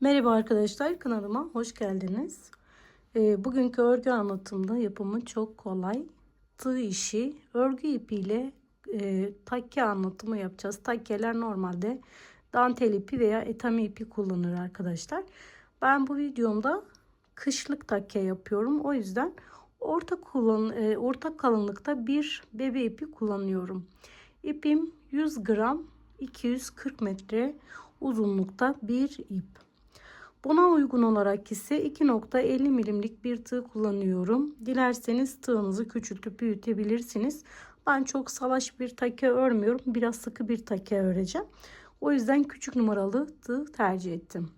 Merhaba arkadaşlar kanalıma hoş geldiniz. Ee, bugünkü örgü anlatımda yapımı çok kolay. Tığ işi örgü ipiyle e, takke anlatımı yapacağız. Takkeler normalde dantel ipi veya etami ipi kullanır arkadaşlar. Ben bu videomda kışlık takke yapıyorum. O yüzden orta kullan e, orta kalınlıkta bir bebe ipi kullanıyorum. İpim 100 gram 240 metre uzunlukta bir ip. Buna uygun olarak ise 2.50 milimlik bir tığ kullanıyorum. Dilerseniz tığınızı küçültüp büyütebilirsiniz. Ben çok salaş bir take örmüyorum. Biraz sıkı bir take öreceğim. O yüzden küçük numaralı tığ tercih ettim.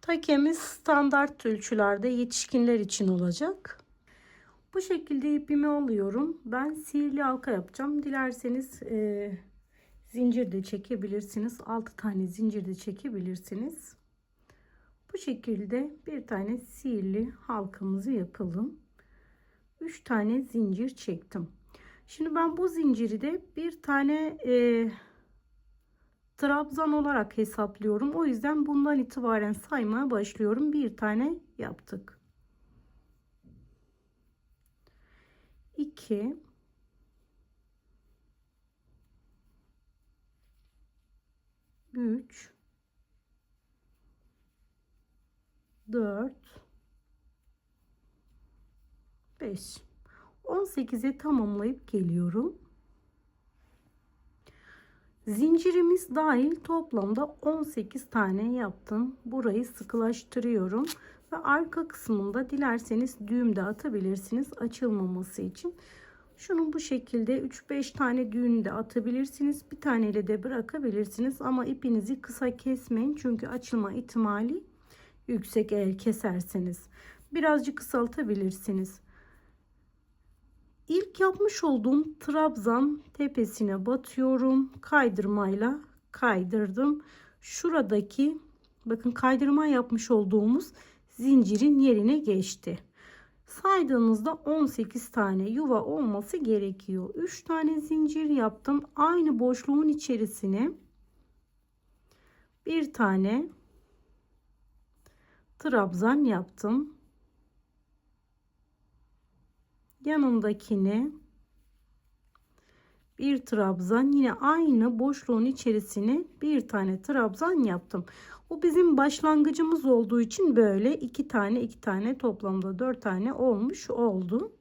Takemiz standart ölçülerde yetişkinler için olacak. Bu şekilde ipimi alıyorum. Ben sihirli halka yapacağım. Dilerseniz e, zincir de çekebilirsiniz. 6 tane zincir de çekebilirsiniz. Bu şekilde bir tane sihirli halkamızı yapalım. 3 tane zincir çektim. Şimdi ben bu zinciri de bir tane e, trabzan olarak hesaplıyorum. O yüzden bundan itibaren saymaya başlıyorum. Bir tane yaptık. 2 3 4 5 18'e tamamlayıp geliyorum. Zincirimiz dahil toplamda 18 tane yaptım. Burayı sıkılaştırıyorum ve arka kısmında dilerseniz düğüm de atabilirsiniz açılmaması için. Şunu bu şekilde 3-5 tane düğüm de atabilirsiniz. Bir taneyle de bırakabilirsiniz ama ipinizi kısa kesmeyin çünkü açılma ihtimali yüksek eğer keserseniz. Birazcık kısaltabilirsiniz. İlk yapmış olduğum trabzan tepesine batıyorum. Kaydırmayla kaydırdım. Şuradaki bakın kaydırma yapmış olduğumuz zincirin yerine geçti. Saydığınızda 18 tane yuva olması gerekiyor. 3 tane zincir yaptım. Aynı boşluğun içerisine bir tane trabzan yaptım. Yanındakini bir trabzan yine aynı boşluğun içerisine bir tane trabzan yaptım. Bu bizim başlangıcımız olduğu için böyle iki tane iki tane toplamda dört tane olmuş oldu.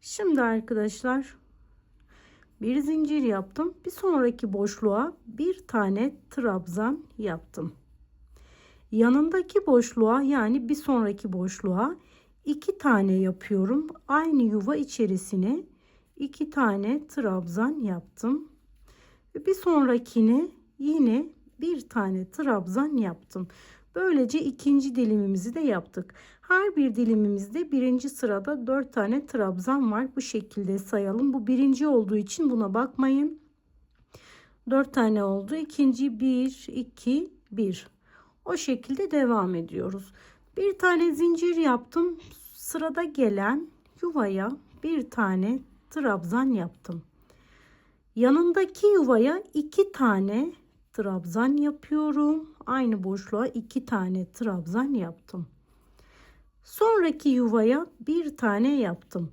Şimdi arkadaşlar bir zincir yaptım. Bir sonraki boşluğa bir tane trabzan yaptım. Yanındaki boşluğa yani bir sonraki boşluğa iki tane yapıyorum. Aynı yuva içerisine iki tane trabzan yaptım. Bir sonrakini yine bir tane trabzan yaptım. Böylece ikinci dilimimizi de yaptık. Her bir dilimimizde birinci sırada dört tane trabzan var. Bu şekilde sayalım. Bu birinci olduğu için buna bakmayın. Dört tane oldu. İkinci bir, iki, bir. O şekilde devam ediyoruz. Bir tane zincir yaptım. Sırada gelen yuvaya bir tane trabzan yaptım. Yanındaki yuvaya iki tane trabzan yapıyorum. Aynı boşluğa iki tane trabzan yaptım. Sonraki yuvaya bir tane yaptım.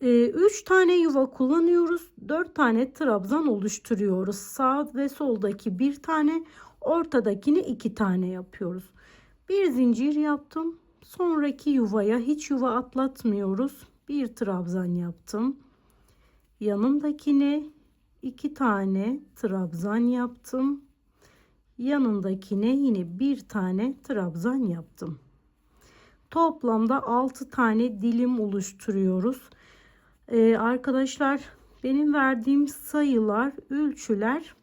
3 ee, tane yuva kullanıyoruz. 4 tane trabzan oluşturuyoruz. Sağ ve soldaki bir tane, ortadakini iki tane yapıyoruz. Bir zincir yaptım. Sonraki yuvaya hiç yuva atlatmıyoruz. Bir trabzan yaptım. Yanındakine iki tane trabzan yaptım. Yanındakine yine bir tane trabzan yaptım. Toplamda 6 tane dilim oluşturuyoruz. Ee, arkadaşlar benim verdiğim sayılar, ölçüler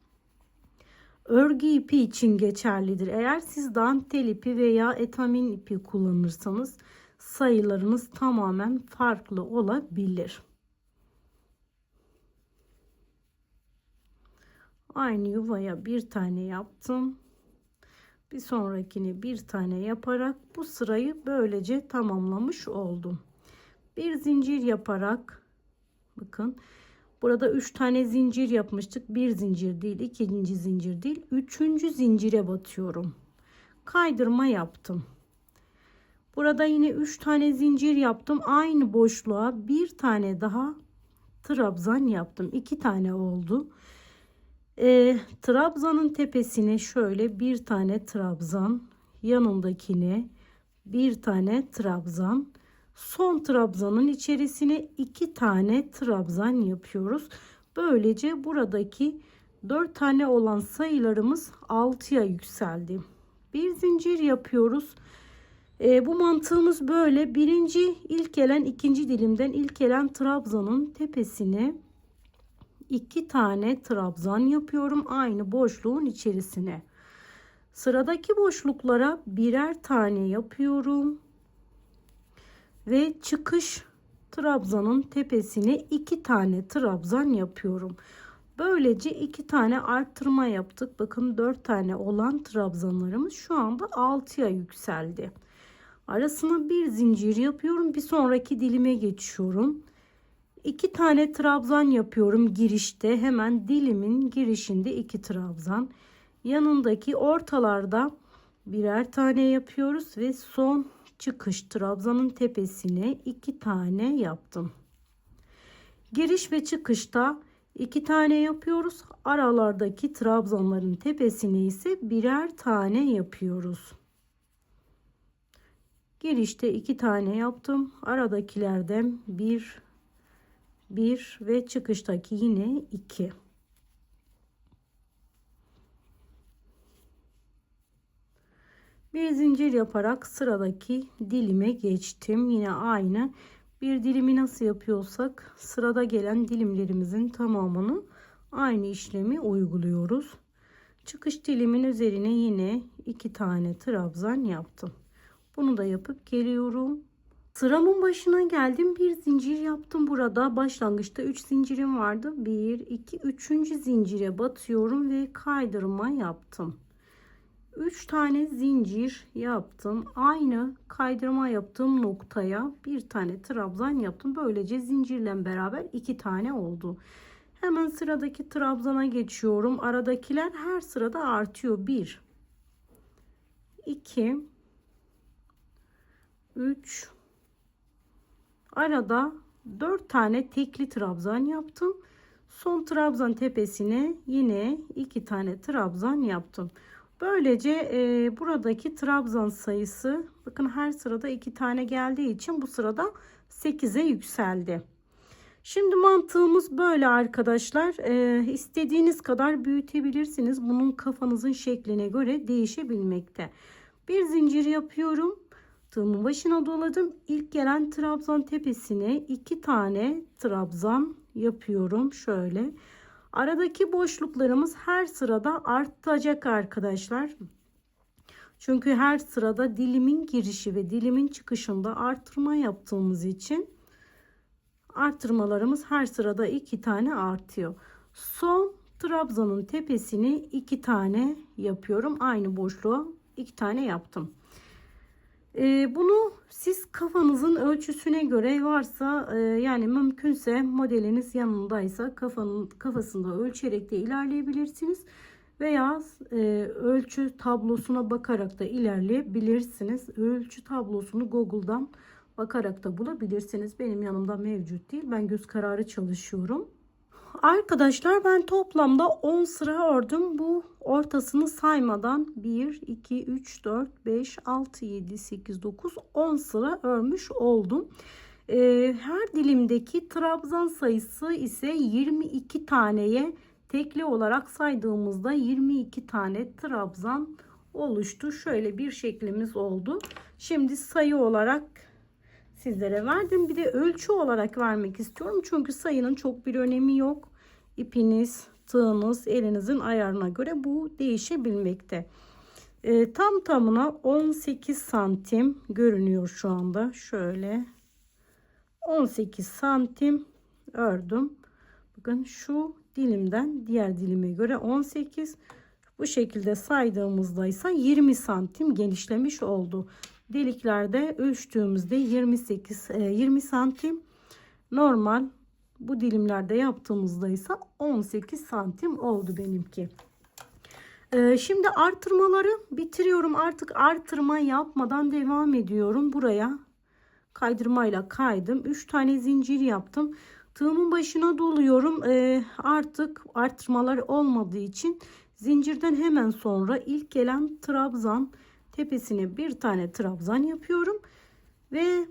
örgü ipi için geçerlidir. Eğer siz dantel ipi veya etamin ipi kullanırsanız sayılarınız tamamen farklı olabilir. Aynı yuvaya bir tane yaptım. Bir sonrakini bir tane yaparak bu sırayı böylece tamamlamış oldum. Bir zincir yaparak bakın Burada 3 tane zincir yapmıştık. Bir zincir değil, ikinci zincir değil, üçüncü zincire batıyorum. kaydırma yaptım. Burada yine 3 tane zincir yaptım. Aynı boşluğa bir tane daha trabzan yaptım. 2 tane oldu. E, trabzanın tepesine şöyle bir tane trabzan, yanındakine bir tane trabzan, son trabzanın içerisine iki tane trabzan yapıyoruz. Böylece buradaki 4 tane olan sayılarımız 6'ya yükseldi. Bir zincir yapıyoruz. E, bu mantığımız böyle. Birinci ilk gelen ikinci dilimden ilk gelen trabzanın tepesine iki tane trabzan yapıyorum aynı boşluğun içerisine. Sıradaki boşluklara birer tane yapıyorum. Ve çıkış trabzanın tepesine iki tane trabzan yapıyorum. Böylece iki tane arttırma yaptık. Bakın dört tane olan trabzanlarımız şu anda 6'ya yükseldi. Arasına bir zincir yapıyorum. Bir sonraki dilime geçiyorum. İki tane trabzan yapıyorum girişte. Hemen dilimin girişinde iki trabzan. Yanındaki ortalarda birer tane yapıyoruz ve son çıkış trabzanın tepesine iki tane yaptım. Giriş ve çıkışta iki tane yapıyoruz. Aralardaki trabzanların tepesine ise birer tane yapıyoruz. Girişte iki tane yaptım. Aradakilerden bir, bir ve çıkıştaki yine iki. Bir zincir yaparak sıradaki dilime geçtim. Yine aynı bir dilimi nasıl yapıyorsak sırada gelen dilimlerimizin tamamını aynı işlemi uyguluyoruz. Çıkış dilimin üzerine yine iki tane trabzan yaptım. Bunu da yapıp geliyorum. Sıramın başına geldim. Bir zincir yaptım burada. Başlangıçta 3 zincirim vardı. 1, 2, 3. zincire batıyorum ve kaydırma yaptım. 3 tane zincir yaptım. Aynı kaydırma yaptığım noktaya bir tane trabzan yaptım. Böylece zincirle beraber 2 tane oldu. Hemen sıradaki trabzana geçiyorum. Aradakiler her sırada artıyor. 1 2 3 arada 4 tane tekli trabzan yaptım. Son trabzan tepesine yine 2 tane trabzan yaptım. Böylece e, buradaki trabzan sayısı bakın her sırada 2 tane geldiği için bu sırada 8'e yükseldi. Şimdi mantığımız böyle arkadaşlar. E, istediğiniz kadar büyütebilirsiniz. Bunun kafanızın şekline göre değişebilmekte. Bir zincir yapıyorum. Tığımın başına doladım. İlk gelen trabzan tepesine iki tane trabzan yapıyorum. Şöyle. Aradaki boşluklarımız her sırada artacak arkadaşlar. Çünkü her sırada dilimin girişi ve dilimin çıkışında artırma yaptığımız için artırmalarımız her sırada iki tane artıyor. Son trabzanın tepesini iki tane yapıyorum. Aynı boşluğa iki tane yaptım. Ee, bunu siz kafanızın ölçüsüne göre varsa e, yani mümkünse modeliniz yanındaysa kafanın kafasında ölçerek de ilerleyebilirsiniz veya e, ölçü tablosuna bakarak da ilerleyebilirsiniz. Ölçü tablosunu Google'dan bakarak da bulabilirsiniz. Benim yanımda mevcut değil. Ben göz kararı çalışıyorum. Arkadaşlar ben toplamda 10 sıra ördüm. Bu ortasını saymadan 1, 2, 3, 4, 5, 6, 7, 8, 9, 10 sıra örmüş oldum. Ee, her dilimdeki trabzan sayısı ise 22 taneye tekli olarak saydığımızda 22 tane trabzan oluştu. Şöyle bir şeklimiz oldu. Şimdi sayı olarak sizlere verdim. Bir de ölçü olarak vermek istiyorum. Çünkü sayının çok bir önemi yok. İpiniz, tığınız, elinizin ayarına göre bu değişebilmekte. E, tam tamına 18 santim görünüyor şu anda. Şöyle 18 santim ördüm. Bakın şu dilimden diğer dilime göre 18 bu şekilde saydığımızda ise 20 santim genişlemiş oldu deliklerde ölçtüğümüzde 28 20 e, santim normal bu dilimlerde yaptığımızda ise 18 santim oldu benimki. Ee, şimdi artırmaları bitiriyorum. Artık artırma yapmadan devam ediyorum. Buraya kaydırmayla kaydım. 3 tane zincir yaptım. Tığımın başına doluyorum. Ee, artık artırmalar olmadığı için zincirden hemen sonra ilk gelen trabzan tepesine bir tane trabzan yapıyorum. Ve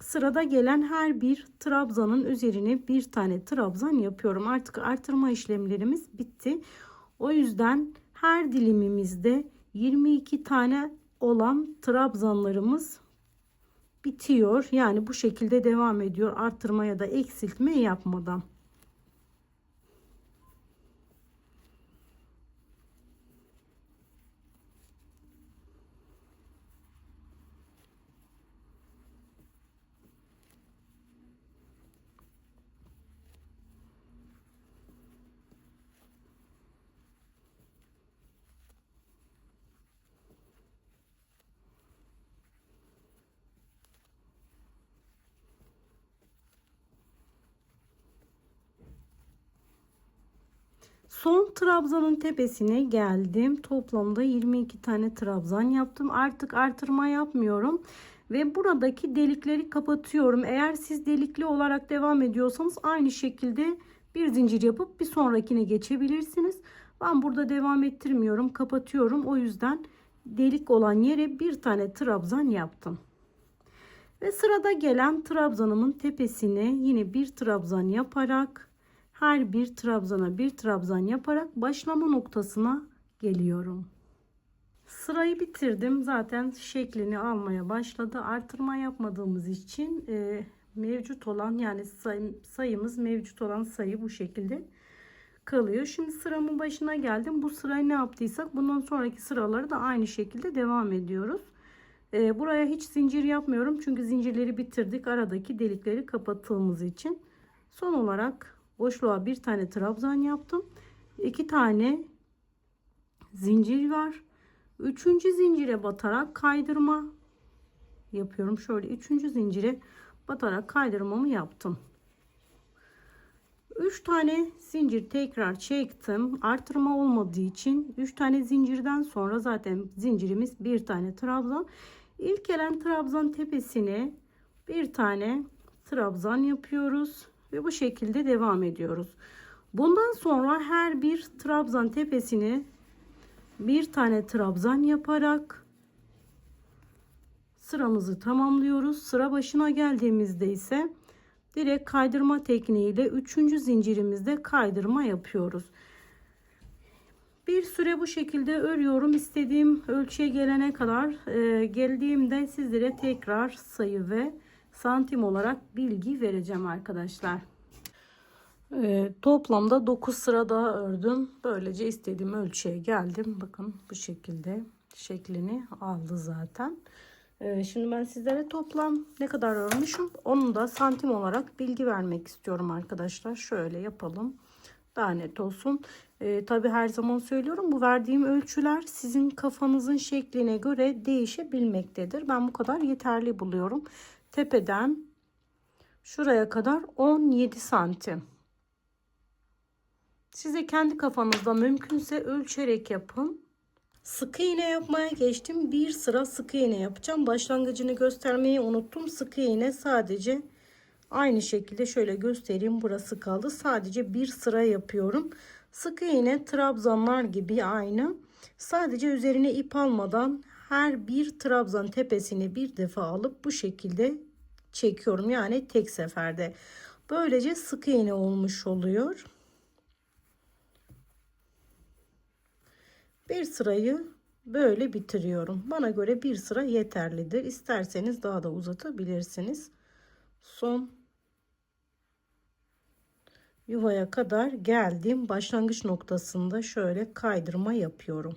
sırada gelen her bir trabzanın üzerine bir tane trabzan yapıyorum. Artık artırma işlemlerimiz bitti. O yüzden her dilimimizde 22 tane olan trabzanlarımız bitiyor. Yani bu şekilde devam ediyor. Artırma ya da eksiltme yapmadan. Son trabzanın tepesine geldim. Toplamda 22 tane trabzan yaptım. Artık artırma yapmıyorum. Ve buradaki delikleri kapatıyorum. Eğer siz delikli olarak devam ediyorsanız aynı şekilde bir zincir yapıp bir sonrakine geçebilirsiniz. Ben burada devam ettirmiyorum. Kapatıyorum. O yüzden delik olan yere bir tane trabzan yaptım. Ve sırada gelen trabzanımın tepesine yine bir trabzan yaparak her bir trabzana bir trabzan yaparak başlama noktasına geliyorum. Sırayı bitirdim. Zaten şeklini almaya başladı. Artırma yapmadığımız için e, mevcut olan yani sayı, sayımız mevcut olan sayı bu şekilde kalıyor. Şimdi sıramın başına geldim. Bu sırayı ne yaptıysak bundan sonraki sıraları da aynı şekilde devam ediyoruz. E, buraya hiç zincir yapmıyorum. Çünkü zincirleri bitirdik. Aradaki delikleri kapattığımız için. Son olarak boşluğa bir tane trabzan yaptım. iki tane zincir var. Üçüncü zincire batarak kaydırma yapıyorum. Şöyle üçüncü zincire batarak kaydırmamı yaptım. 3 tane zincir tekrar çektim. Artırma olmadığı için 3 tane zincirden sonra zaten zincirimiz bir tane trabzan. İlk gelen trabzan tepesine bir tane trabzan yapıyoruz ve bu şekilde devam ediyoruz. Bundan sonra her bir trabzan tepesine bir tane trabzan yaparak sıramızı tamamlıyoruz. Sıra başına geldiğimizde ise direkt kaydırma tekniğiyle 3. zincirimizde kaydırma yapıyoruz. Bir süre bu şekilde örüyorum. İstediğim ölçüye gelene kadar e, geldiğimde sizlere tekrar sayı ve santim olarak bilgi vereceğim arkadaşlar. E, toplamda 9 sıra daha ördüm. Böylece istediğim ölçüye geldim. Bakın bu şekilde şeklini aldı zaten. E, şimdi ben sizlere toplam ne kadar örmüşüm onu da santim olarak bilgi vermek istiyorum arkadaşlar. Şöyle yapalım. Daha net olsun. E, Tabi her zaman söylüyorum bu verdiğim ölçüler sizin kafanızın şekline göre değişebilmektedir. Ben bu kadar yeterli buluyorum. Tepeden şuraya kadar 17 santim. Size kendi kafanızda mümkünse ölçerek yapın. Sık iğne yapmaya geçtim. Bir sıra sık iğne yapacağım. Başlangıcını göstermeyi unuttum. Sık iğne sadece aynı şekilde şöyle göstereyim. Burası kaldı. Sadece bir sıra yapıyorum. Sık iğne trabzanlar gibi aynı. Sadece üzerine ip almadan her bir trabzan tepesini bir defa alıp bu şekilde çekiyorum. Yani tek seferde. Böylece sık iğne olmuş oluyor. Bir sırayı böyle bitiriyorum. Bana göre bir sıra yeterlidir. İsterseniz daha da uzatabilirsiniz. Son yuvaya kadar geldim. Başlangıç noktasında şöyle kaydırma yapıyorum.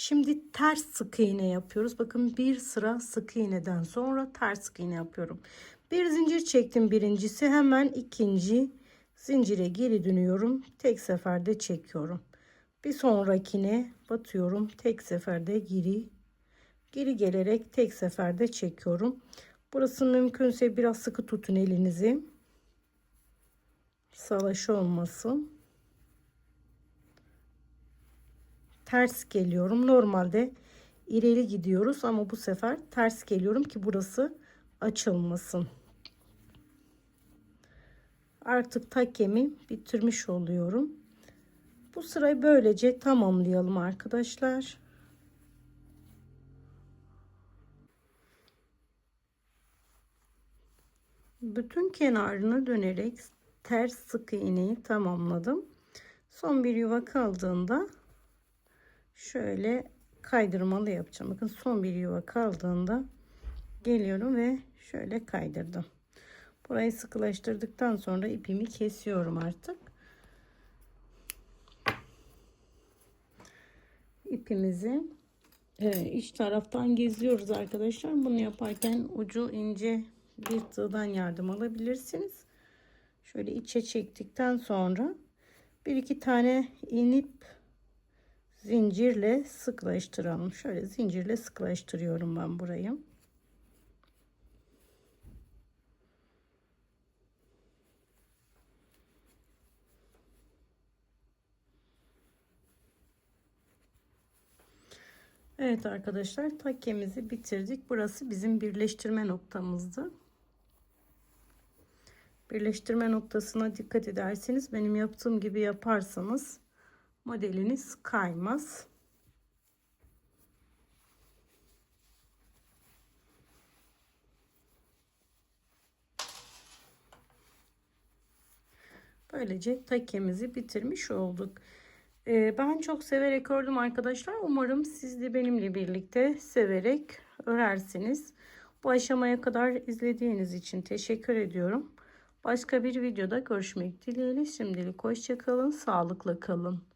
Şimdi ters sık iğne yapıyoruz. Bakın bir sıra sık iğneden sonra ters sık iğne yapıyorum. Bir zincir çektim birincisi hemen ikinci zincire geri dönüyorum. Tek seferde çekiyorum. Bir sonrakine batıyorum. Tek seferde geri geri gelerek tek seferde çekiyorum. Burası mümkünse biraz sıkı tutun elinizi. Salaş olmasın. Ters geliyorum. Normalde ileri gidiyoruz ama bu sefer ters geliyorum ki burası açılmasın. Artık takemi bitirmiş oluyorum. Bu sırayı böylece tamamlayalım arkadaşlar. Bütün kenarını dönerek ters sık iğneyi tamamladım. Son bir yuva kaldığında şöyle kaydırmalı yapacağım. Bakın son bir yuva kaldığında geliyorum ve şöyle kaydırdım. Burayı sıkılaştırdıktan sonra ipimi kesiyorum artık. ipimizi e, iç taraftan geziyoruz arkadaşlar. Bunu yaparken ucu ince bir tığdan yardım alabilirsiniz. Şöyle içe çektikten sonra bir iki tane inip zincirle sıklaştıralım. Şöyle zincirle sıklaştırıyorum ben burayı. Evet arkadaşlar takkemizi bitirdik. Burası bizim birleştirme noktamızdı. Birleştirme noktasına dikkat ederseniz benim yaptığım gibi yaparsanız modeliniz kaymaz. Böylece takkemizi bitirmiş olduk. Ee, ben çok severek ördüm arkadaşlar. Umarım siz de benimle birlikte severek örersiniz. Bu aşamaya kadar izlediğiniz için teşekkür ediyorum. Başka bir videoda görüşmek dileğiyle. Şimdilik hoşçakalın. Sağlıkla kalın.